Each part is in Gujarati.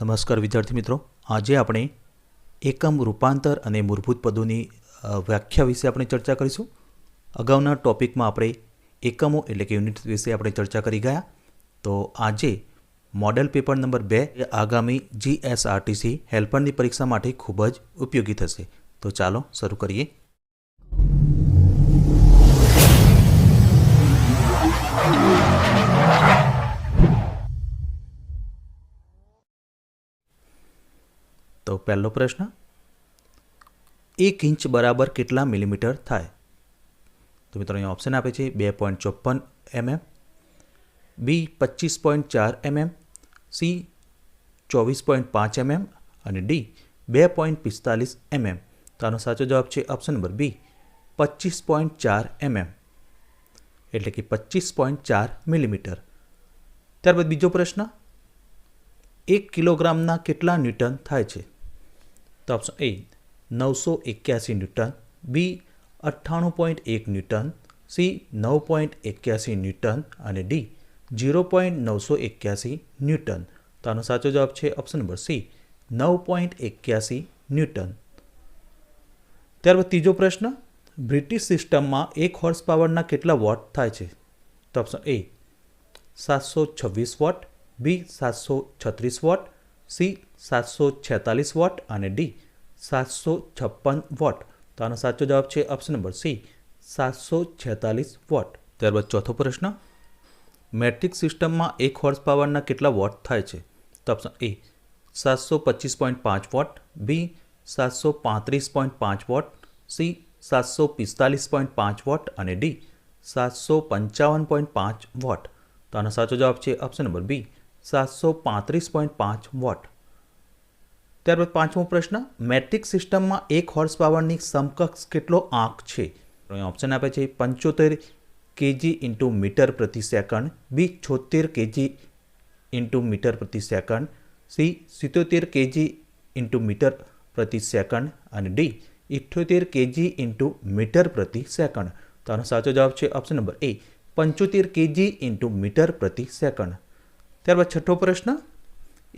નમસ્કાર વિદ્યાર્થી મિત્રો. આજે આપણે એકમ રૂપાંતર અને મૂળભૂત પદોની વ્યાખ્યા વિશે આપણે ચર્ચા કરીશું. અગાઉના ટોપિકમાં આપણે એકમો એટલે કે યુનિટ વિશે આપણે ચર્ચા કરી ગયા. તો આજે મોડેલ પેપર નંબર બે આગામી જીએસઆરટીસી હેલ્પરની પરીક્ષા માટે ખૂબ જ ઉપયોગી થશે. તો ચાલો શરૂ કરીએ. તો પહેલો પ્રશ્ન, એક ઇંચ બરાબર કેટલા મિલીમીટર થાય? તો મિત્રો અહીંયા ઓપ્શન આપે છે બે પોઈન્ટ ચોપન એમએમ, બી પચીસ પોઈન્ટ ચાર એમએમ, સી ચોવીસ પોઈન્ટ પાંચ એમએમ અને ડી બે પોઈન્ટ પિસ્તાલીસ એમએમ. તો આનો સાચો જવાબ છે ઓપ્શન નંબર બી, પચીસ પોઈન્ટ ચાર એમએમ. એટલે કે પચીસ પોઈન્ટ ચાર મિલીમીટર. ત્યારબાદ બીજો પ્રશ્ન, એક કિલોગ્રામના કેટલા ન્યૂટન થાય છે? તો ઓપ્શન એ નવસો એક્યાસી ન્યૂટન, બી અઠ્ઠાણું પોઈન્ટ એક ન્યૂટન, સી નવ પોઈન્ટ એક્યાસી ન્યૂટન અને ડી ઝીરો પોઈન્ટ નવસો એક્યાસી ન્યૂટન. તો આનો સાચો જવાબ છે ઓપ્શન નંબર સી, નવ પોઈન્ટ એક્યાસી ન્યૂટન. ત્યારબાદ ત્રીજો પ્રશ્ન, બ્રિટિશ સિસ્ટમમાં એક હોર્સ પાવરના કેટલા વોટ થાય છે? તો ઓપ્શન એ, સાતસો છવ્વીસ વોટ, બી સાતસો છત્રીસ વોટ સી સાતસો છેતાલીસ વોટ અને ડી સાતસો છપ્પન વોટ. તો આનો સાચો જવાબ છે ઓપ્શન નંબર સી સાતસો છેતાલીસ વોટ. ત્યારબાદ ચોથો પ્રશ્ન, મેટ્રિક સિસ્ટમમાં એક હોર્સ પાવરના કેટલા વોટ થાય છે? તો ઓપ્શન એ સાતસો પચીસ પોઈન્ટ પાંચ વોટ બી સાતસો પાંત્રીસ પોઈન્ટ પાંચ વોટ સી સાતસો પિસ્તાલીસ પોઈન્ટ પાંચ વોટ અને ડી સાતસો પંચાવન પોઈન્ટ પાંચ વોટ. તો આનો સાચો જવાબ છે ઓપ્શન નંબર બી સાતસો પાંત્રીસ પોઈન્ટ પાંચ વોટ. ત્યારબાદ પાંચમો પ્રશ્ન, મેટ્રિક સિસ્ટમમાં એક હોર્સ પાવરની સમકક્ષ કેટલો આંક છે? ઓપ્શન આપે છે પંચોતેર કેજી ઇન્ટુ મીટર પ્રતિ સેકન્ડ બી છોતેર કેજી ઇન્ટુ મીટર પ્રતિ સેકન્ડ સી સિત્તોતેર કેજી ઇન્ટુ મીટર પ્રતિ સેકન્ડ અને ડી ઇઠ્ઠોતેર કેજી ઇન્ટુ મીટર પ્રતિ સેકન્ડ તો આનો સાચો જવાબ છે ઓપ્શન નંબર એ પંચોતેર કેજી ઇન્ટુ મીટર પ્રતિ સેકન્ડ ત્યારબાદ છઠ્ઠો પ્રશ્ન,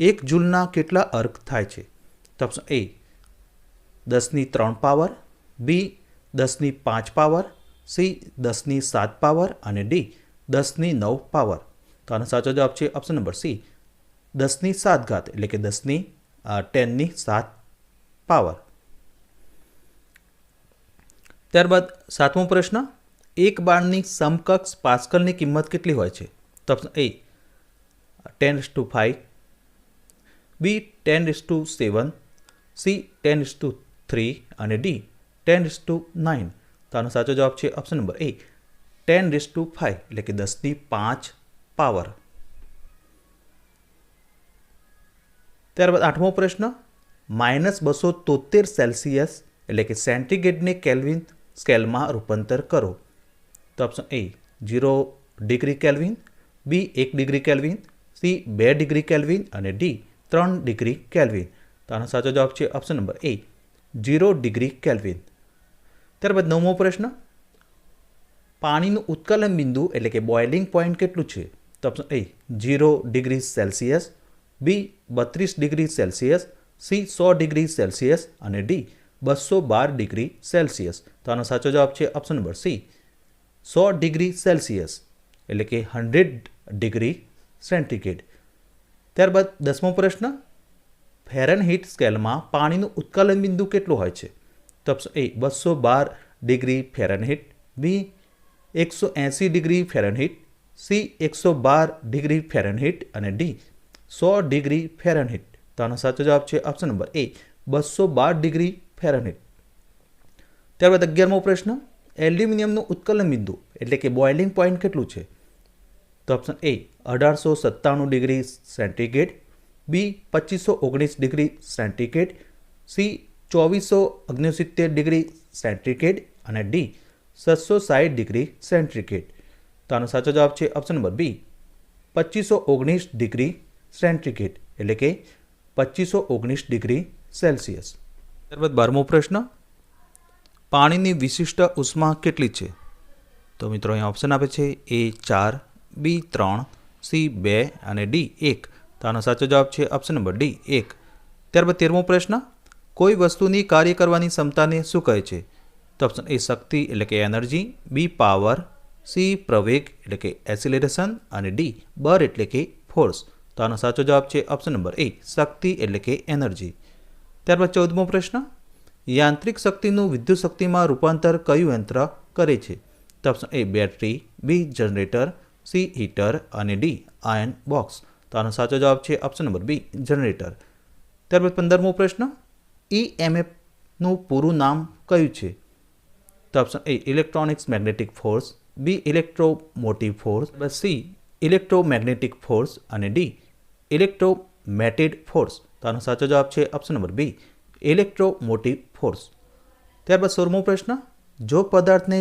એક જૂલના કેટલા અર્ક થાય છે? તો એ દસની ત્રણ પાવર બી દસની પાંચ પાવર સી દસની સાત પાવર અને ડી દસની નવ પાવર. તો આનો સાચો જવાબ છે ઓપ્શન નંબર સી દસની સાત ઘાત, એટલે કે દસની ટેનની સાત પાવર. ત્યારબાદ સાતમો પ્રશ્ન, એક બાળની સમકક્ષ પાસ્કલની કિંમત કેટલી હોય છે? તો option A ten to five B ten to seven, C ten to three અને ડી ટેન ટુ નાઇન. તો આનો સાચો જવાબ છે option number A ten to five એટલે કે દસની પાંચ પાવર. ત્યારબાદ આઠમો પ્રશ્ન માઇનસ બસો તોતેર સેલ્સિયસ, એટલે કે સેન્ટીગ્રેડને કેલ્વિન સ્કેલમાં રૂપાંતર કરો. તો option A zero degree kelvin B એક ડિગ્રી કેલ્વિન સી, બે ડિગ્રી કેલ્વિન અને ડી, ત્રણ ડિગ્રી કેલ્વિન. તો આનો સાચો જવાબ છે option number A zero degree kelvin. ત્યારબાદ નવમો પ્રશ્ન, પાણીનું ઉત્કલન બિંદુ એટલે કે બોઇલિંગ પોઈન્ટ કેટલું છે? તો option A zero degree Celsius B બત્રીસ ડિગ્રી સેલ્સિયસ સી સો ડિગ્રી સેલ્સિયસ અને ડી બસો બાર ડિગ્રી સેલ્સિયસ. તો આનો સાચો જવાબ છે ઓપ્શન નંબર સી સો ડિગ્રી સેલ્સિયસ એટલે કે હંડ્રેડ ડિગ્રી સેન્ટીગ્રેડ. ત્યારબાદ દસમો પ્રશ્ન, ફેરનહીટ સ્કેલમાં પાણીનું ઉત્કલન બિંદુ કેટલું હોય છે? તો એ બસો બાર ડિગ્રી ફેરનહીટ. બી એકસો એંસી ડિગ્રી ફેરનહીટ. સી એકસો બાર ડિગ્રી ફેરનહીટ. અને ડી સો ડિગ્રી ફેરનહીટ. તો આનો સાચો જવાબ છે ઓપ્શન નંબર એ બસો બાર ડિગ્રી ફેરનહીટ. ત્યારબાદ અગિયારમો પ્રશ્ન, એલ્યુમિનિયમનું ઉત્કલન બિંદુ, એટલે કે બોઇલિંગ પોઈન્ટ કેટલું છે? તો ઓપ્શન એ અઢારસો સત્તાણું ડિગ્રી સેન્ટીગ્રેડ. બી પચીસો ઓગણીસ ડિગ્રી સેન્ટીગ્રેડ. સી ચોવીસો ઓગણસિત્તેર ડિગ્રી સેન્ટીગ્રેડ. અને ડી છસો સાઠ ડિગ્રી સેન્ટીગ્રેડ. તો આનો સાચો જવાબ છે ઓપ્શન નંબર બી પચીસો ઓગણીસ ડિગ્રી સેન્ટીગ્રેડ. એટલે કે પચીસો ઓગણીસ ડિગ્રી સેલ્સિયસ. ત્યારબાદ બારમો પ્રશ્ન, પાણીની વિશિષ્ટ ઉષ્મા કેટલી છે? તો મિત્રો, અહીંયા ઓપ્શન આપે છે એ ચાર બી ત્રણ, સી બે અને ડી એક. તો આનો સાચો જવાબ છે ઓપ્શન નંબર ડી એક. ત્યારબાદ તેરમો પ્રશ્ન, કોઈ વસ્તુની કાર્ય કરવાની ક્ષમતાને શું કહે છે? તો ઓપ્શન એ શક્તિ એટલે કે એનર્જી, બી પાવર, સી પ્રવેગ એટલે કે એસિલેરેશન અને ડી બર એટલે કે ફોર્સ તો આનો સાચો જવાબ છે ઓપ્શન નંબર એ, શક્તિ એટલે કે એનર્જી. ત્યારબાદ ચૌદમો પ્રશ્ન, યાંત્રિક શક્તિનું વિદ્યુત શક્તિમાં રૂપાંતર કયું યંત્ર કરે છે? તો option A battery B generator C heater અને ડી આયન બોક્સ. તો આનો સાચો જવાબ છે ઓપ્શન નંબર બી જનરેટર ત્યારબાદ પંદરમો પ્રશ્ન ઈએમએફનું પૂરું નામ કયું છે? તો option A electronics magnetic force B electromotive force C electromagnetic force અને ડી ઇલેક્ટ્રોમેટેડ ફોર્સ તો આનો સાચો જવાબ છે option number B electromotive force ત્યારબાદ સોળમો પ્રશ્ન જો પદાર્થને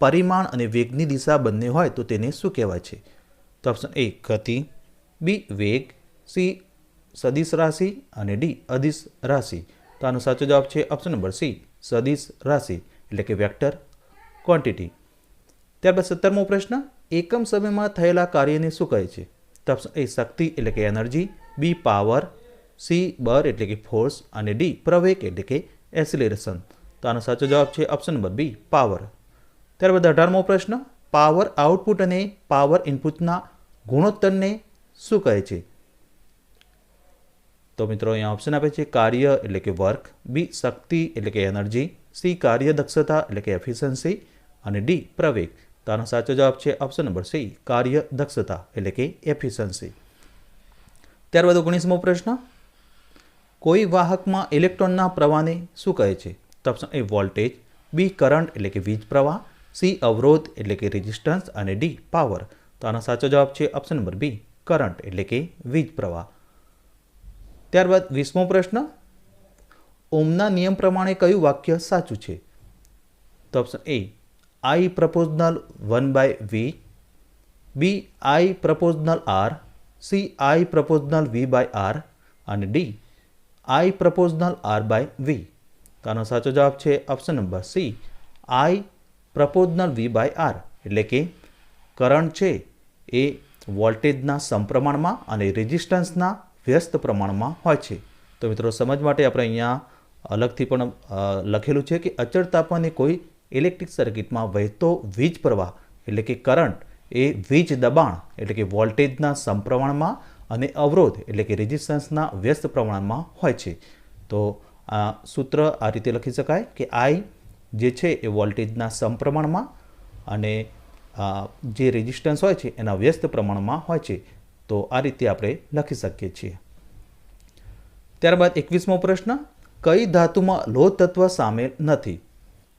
પરિમાણ અને વેગની દિશા બંને હોય તો તેને શું કહેવાય છે? તો ઓપ્શન એ ગતિ. બી વેગ. સી સદિશ રાશિ અને ડી અદિશ રાશિ. તો આનો સાચો જવાબ છે ઓપ્શન નંબર સી સદિશ રાશિ. એટલે કે વેક્ટર ક્વોન્ટિટી ત્યારબાદ સત્તરમો પ્રશ્ન, એકમ સમયમાં થયેલા કાર્યને શું કહે છે? તો ઓપ્શન એ શક્તિ એટલે કે એનર્જી. બી પાવર સી બર એટલે કે ફોર્સ અને ડી પ્રવેગ એટલે કે એસિલેરેશન તો આનો સાચો જવાબ છે ઓપ્શન નંબર બી પાવર ત્યારબાદ અઢારમો પ્રશ્ન પાવર આઉટપુટ અને પાવર ઇનપુટના ગુણોત્તરને શું કહે છે? તો મિત્રો અહીંયા ઓપ્શન આપે છે કાર્ય એટલે કે વર્ક બી શક્તિ એટલે કે એનર્જી સી કાર્યદક્ષતા એટલે કે એફિશિયન્સી અને ડી પ્રવેગ. તો આનો સાચો જવાબ છે ઓપ્શન નંબર સી કાર્ય દક્ષતા એટલે કે એફિશિયન્સી ત્યારબાદ ઓગણીસમો પ્રશ્ન, કોઈ વાહકમાં ઇલેક્ટ્રોનના પ્રવાહને શું કહે છે? તો option A voltage B current એટલે કે વીજ પ્રવાહ સી અવરોધ એટલે કે રેઝિસ્ટન્સ અને ડી પાવર તો આનો સાચો જવાબ છે ઓપ્શન નંબર બી કરંટ એટલે કે વીજ પ્રવાહ. ત્યારબાદ વીસમો પ્રશ્ન ઓમના નિયમ પ્રમાણે કયું વાક્ય સાચું છે? તો option A I proportional one by V B I proportional R C I proportional V by R અને D I proportional R by V તો આનો સાચો જવાબ છે option number C I proportional V by R એટલે કે કરંટ છે એ વોલ્ટેજના સમપ્રમાણમાં અને રેઝિસ્ટન્સના વ્યસ્ત પ્રમાણમાં હોય છે. તો મિત્રો, સમજ માટે આપણે અહીંયા અલગથી પણ લખેલું છે કે અચળ તાપમાને કોઈ ઇલેક્ટ્રિક સર્કિટમાં વહેતો વીજ પ્રવાહ એટલે કે કરંટ એ વીજ દબાણ એટલે કે વોલ્ટેજના સમપ્રમાણમાં અને અવરોધ એટલે કે રેઝિસ્ટન્સના વ્યસ્ત પ્રમાણમાં હોય છે. તો આ સૂત્ર આ રીતે લખી શકાય કે આઈ જે છે એ વોલ્ટેજના સમપ્રમાણમાં અને જે રેઝિસ્ટન્સ હોય છે એના વ્યસ્ત પ્રમાણમાં હોય છે. તો આ રીતે આપણે લખી શકીએ છીએ. ત્યારબાદ એકવીસમો પ્રશ્ન, કઈ ધાતુમાં લોહ તત્વ સામેલ નથી?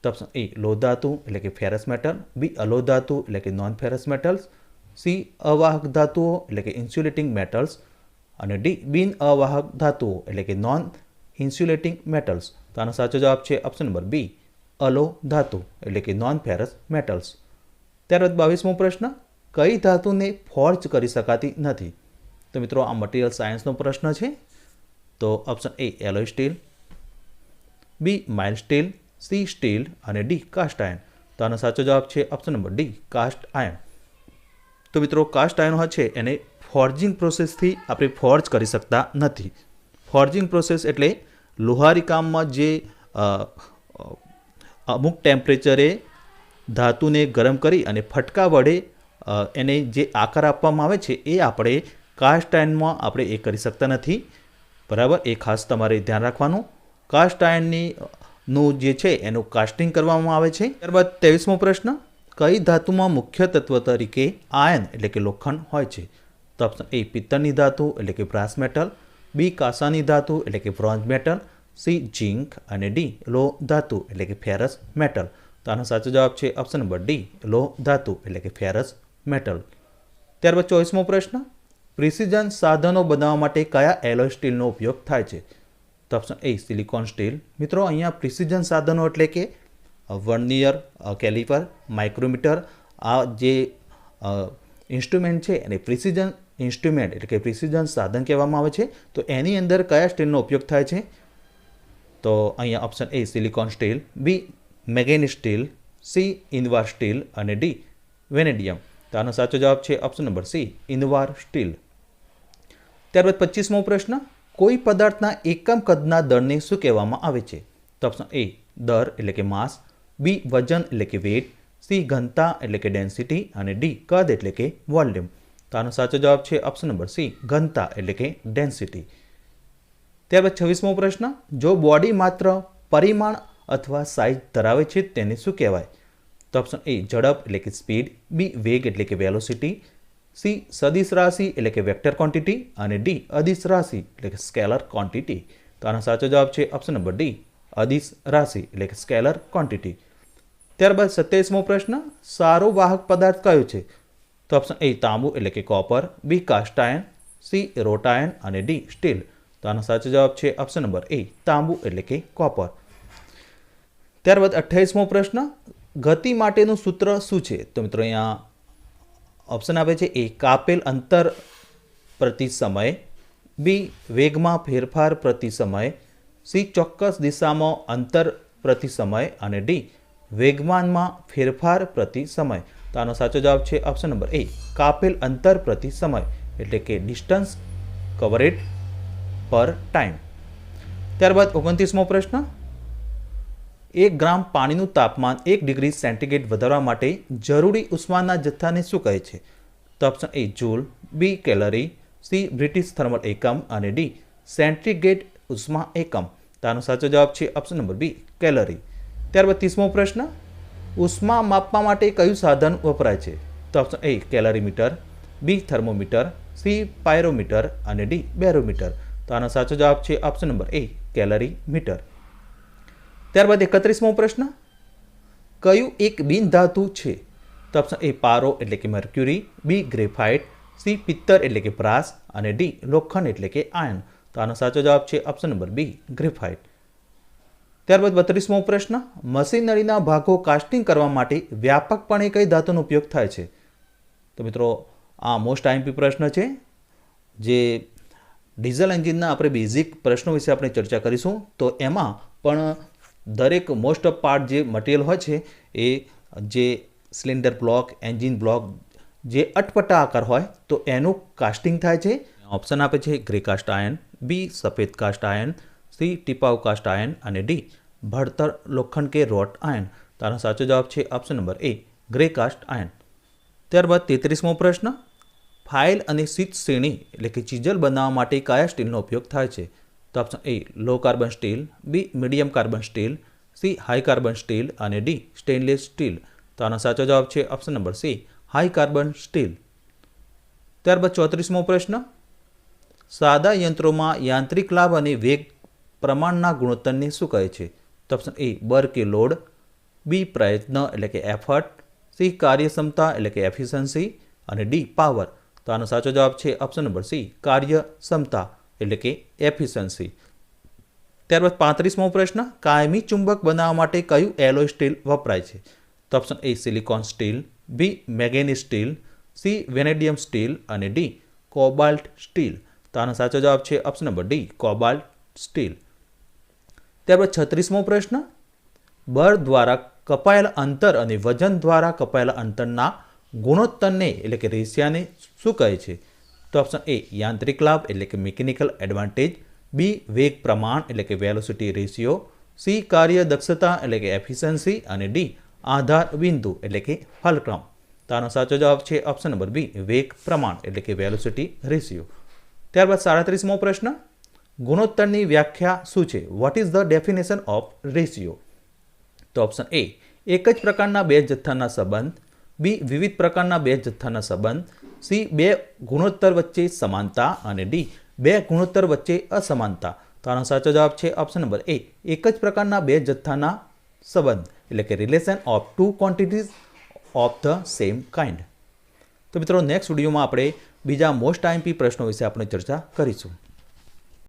તો એ, લોહ ધાતુ એટલે કે ફેરસ મેટલ બી, અલોહ ધાતુ એટલે કે નોન ફેરસ મેટલ્સ સી, અવાહક ધાતુઓ એટલે કે ઇન્સ્યુલેટિંગ મેટલ્સ અને ડી, બિન અવાહક ધાતુઓ એટલે કે નોન ઇન્સ્યુલેટિંગ મેટલ્સ તો આનો સાચો જવાબ છે ઓપ્શન નંબર બી. અલો ધાતુ, એટલે કે નોન ફેરસ મેટલ્સ ત્યારબાદ બાવીસમો પ્રશ્ન, કઈ ધાતુને ફોર્જ કરી શકાતી નથી? તો મિત્રો, આ મટીરિયલ સાયન્સનો પ્રશ્ન છે. તો option A alloy steel B mild steel C steel અને ડી કાસ્ટ આયન તો આનો સાચો જવાબ છે option number D cast iron તો મિત્રો કાસ્ટ આયન હોય છે, એને ફોર્જિંગ પ્રોસેસથી આપણે ફોર્જ કરી શકતા નથી. ફોર્જિંગ પ્રોસેસ એટલે લોહારી કામમાં જે અમુક ટેમ્પરેચરે ધાતુને ગરમ કરી અને ફટકા વડે એને જે આકાર આપવામાં આવે છે એ આપણે કાસ્ટ આયનમાં આપણે એ કરી શકતા નથી. બરાબર? એ ખાસ તમારે ધ્યાન રાખવાનું. કાસ્ટ આયનની નું જે છે એનું કાસ્ટિંગ કરવામાં આવે છે. ત્યારબાદ ત્રેવીસમો પ્રશ્ન, કઈ ધાતુમાં મુખ્ય તત્વ તરીકે આયન એટલે કે લોખંડ હોય છે? તો ઓપ્શન એ પિત્તળની ધાતુ એટલે કે બ્રાસ મેટલ બી કાંસાની ધાતુ એટલે કે બ્રોન્ઝ મેટલ સી ઝીંક અને ડી લો ધાતુ એટલે કે ફેરસ મેટલ. તો આનો સાચો જવાબ છે ઓપ્શન નંબર ડી લો ધાતુ એટલે કે ફેરસ મેટલ. ત્યારબાદ ચોવીસમો પ્રશ્ન, પ્રિસિઝન સાધનો બનાવવા માટે કયા એલોય સ્ટીલનો ઉપયોગ થાય છે? તો ઓપ્શન એ સિલિકોન સ્ટીલ. મિત્રો, અહીંયા પ્રિસિઝન સાધનો એટલે કે વર્નિયર કેલિપર, માઇક્રોમીટર, આ જે ઇન્સ્ટ્રુમેન્ટ છે એને પ્રિસિઝન ઇન્સ્ટ્રુમેન્ટ એટલે કે પ્રિસિઝન સાધન કહેવામાં આવે છે. તો એની અંદર કયા સ્ટીલનો ઉપયોગ થાય છે? તો અહીંયા option A silicon steel B manganese steel C invar steel અને ડી વેનેડિયમ તો આનો સાચો જવાબ છે option number C invar steel ત્યારબાદ પચીસમો પ્રશ્ન, કોઈ પદાર્થના એકમ કદના દળને શું કહેવામાં આવે છે? તો ઓપ્શન એ દર એટલે કે માસ બી વજન એટલે કે વેટ સી ઘનતા એટલે કે ડેન્સિટી અને ડી કદ એટલે કે વોલ્યુમ તો આનો સાચો જવાબ છે ઓપ્શન નંબર સી ઘનતા એટલે કે ડેન્સિટી ત્યારબાદ છવ્વીસમો પ્રશ્ન, જો બોડી માત્ર પરિમાણ અથવા સાઇઝ ધરાવે છે તેને શું કહેવાય? તો ઓપ્શન એ ઝડપ એટલે કે સ્પીડ બી વેગ એટલે કે વેલોસિટી સી સદિશ રાશિ એટલે કે વેક્ટર ક્વોન્ટિટી અને ડી અદિશ રાશિ એટલે કે સ્કેલર ક્વોન્ટિટી તો આનો સાચો જવાબ છે ઓપ્શન નંબર ડી અદિશ રાશિ એટલે કે સ્કેલર ક્વોન્ટિટી ત્યારબાદ સત્યાવીસમો પ્રશ્ન, સારો વાહક પદાર્થ કયો છે? તો ઓપ્શન એ તાંબુ એટલે કે કોપર બી કાસ્ટાયન સી રોટાયન અને ડી સ્ટીલ તો આનો સાચો જવાબ છે ઓપ્શન નંબર એ તાંબુ એટલે કે કોપર ત્યારબાદ અઠ્યાવીસમો પ્રશ્ન, ગતિ માટેનું સૂત્ર શું છે? તો મિત્રો અહીંયા ઓપ્શન આપે છે એ કાપેલ અંતર પ્રતિ સમય બી વેગમાં ફેરફાર પ્રતિ સમય સી ચોક્કસ દિશામાં અંતર પ્રતિ સમય અને ડી વેગમાનમાં ફેરફાર પ્રતિ સમય. તો આનો સાચો જવાબ છે ઓપ્શન નંબર એ કાપેલ અંતર પ્રતિ સમય, એટલે કે ડિસ્ટન્સ કવરેડ પર ટાઈમ. ત્યારબાદ ઓગણત્રીસમો પ્રશ્ન. એક ગ્રામ પાણીનું તાપમાન એક ડિગ્રી સેન્ટીગ્રેડ વધારવા માટે જરૂરી ઉષ્માના જથ્થાને શું કહે છે? તો option A joule, B calorie, C British thermal એકમ અને ડી સેન્ટીગ્રેડ ઉષ્મા એકમ. તો સાચો જવાબ છે ઓપ્શન નંબર બી, કેલરી. ત્યારબાદ ત્રીસમો પ્રશ્ન. ઉષ્મા માપવા માટે કયું સાધન વપરાય છે? તો option A calorimeter, B thermometer, C pyrometer અને ડી બેરોમીટર. તો આનો સાચો જવાબ છે option number A calorimeter ત્યારબાદ એકત્રીસમો પ્રશ્ન, કયું એક બિન ધાતુ છે? તો ઓપ્શન એ પારો એટલે કે મર્ક્યુરી બી ગ્રેફાઇટ સી પિત્તર એટલે કે પ્રાસ અને ડી લોખંડ એટલે કે આયન તો આનો સાચો જવાબ છે ઓપ્શન નંબર બી ગ્રેફાઇટ ત્યારબાદ બત્રીસમો પ્રશ્ન મશીનરીના ભાગો કાસ્ટિંગ કરવા માટે વ્યાપકપણે કઈ ધાતુનો ઉપયોગ થાય છે? તો મિત્રો, આ મોસ્ટ આઈમ્પી પ્રશ્ન છે, જે ડીઝલ એન્જિનના આપણે બેઝિક પ્રશ્નો વિશે આપણે ચર્ચા કરીશું. તો એમાં પણ દરેક મોસ્ટ ઓફ પાર્ટ જે મટીરિયલ હોય છે, એ જે સિલિન્ડર બ્લોક એન્જિન બ્લોક જે અટપટા આકાર હોય, તો એનું કાસ્ટિંગ થાય છે. ઓપ્શન આપે છે ગ્રે કાસ્ટ આયન બી સફેદ કાસ્ટ આયન સી ટીપાઉ કાસ્ટ આયન અને ડી ભડતર લોખંડ કે રોટ આયન તારો સાચો જવાબ છે option number A grey cast iron ત્યારબાદ તેત્રીસમો પ્રશ્ન ફાઇલ અને શીત શ્રેણી એટલે કે ચીજલ બનાવવા માટે કયા સ્ટીલનો ઉપયોગ થાય છે. તો option A, low carbon steel, B, medium carbon steel, C, high carbon steel અને ડી, સ્ટેનલેસ સ્ટીલ. તો આનો સાચો જવાબ છે option number C, high carbon steel. ત્યારબાદ ચોત્રીસમો પ્રશ્ન, સાદા યંત્રોમાં યાંત્રિક લાભ અને વેગ પ્રમાણના ગુણોત્તરને શું કહે છે? તો ઓપ્શન એ, બર કે લોડ, બી, પ્રયત્ન એટલે કે એફર્ટ, સી, કાર્યક્ષમતા એટલે કે એફિશિયન્સી અને ડી, પાવર. તો આનો સાચો જવાબ છે ઓપ્શન નંબર સી કાર્યક્ષમતા, એટલે કે એફિશન્સી ત્યારબાદ પાંત્રીસમો પ્રશ્ન, કાયમી ચુંબક બનાવવા માટે કયું એલોય સ્ટીલ વપરાય છે? તો option A silicon steel B manganese steel C vanadium steel અને ડી કોબાલ્ટ સ્ટીલ તો આનો સાચો જવાબ છે option number D cobalt steel ત્યારબાદ છત્રીસમો પ્રશ્ન, બળ દ્વારા કપાયેલા અંતર અને વજન દ્વારા કપાયેલા અંતરના ગુણોત્તરને એટલે કે રેશિયાને શું કહે છે? તો ઓપ્શન એ યાંત્રિક લાભ એટલે કે મિકેનિકલ એડવાન્ટેજ બી વેગ પ્રમાણ એટલે કે વેલોસિટી રેશિયો સી કાર્ય દક્ષતા એટલે કે એફિશિયન્સી અને ડી આધાર બિંદુ એટલે કે ફલક્રમ. તો સાચો જવાબ છે ઓપ્શન નંબર બી વેગ પ્રમાણ એટલે કે વેલોસિટી રેશિયો ત્યારબાદ સાડત્રીસમો પ્રશ્ન, ગુણોત્તરની વ્યાખ્યા શું છે? What is the definition of ratio તો ઓપ્શન એ એક જ પ્રકારના બે જથ્થાના સંબંધ બી, વિવિધ પ્રકારના બે જથ્થાના સંબંધ. સી, બે ગુણોત્તર વચ્ચે સમાનતા અને ડી, બે ગુણોત્તર વચ્ચે અસમાનતા. તો આનો સાચો જવાબ છે ઓપ્શન નંબર એ એક જ પ્રકારના બે જથ્થાના સંબંધ, એટલે કે relation of two quantities of the same kind તો મિત્રો નેક્સ્ટ વિડીયોમાં આપણે બીજા મોસ્ટ આઈમ્પી પ્રશ્નો વિશે આપણે ચર્ચા કરીશું.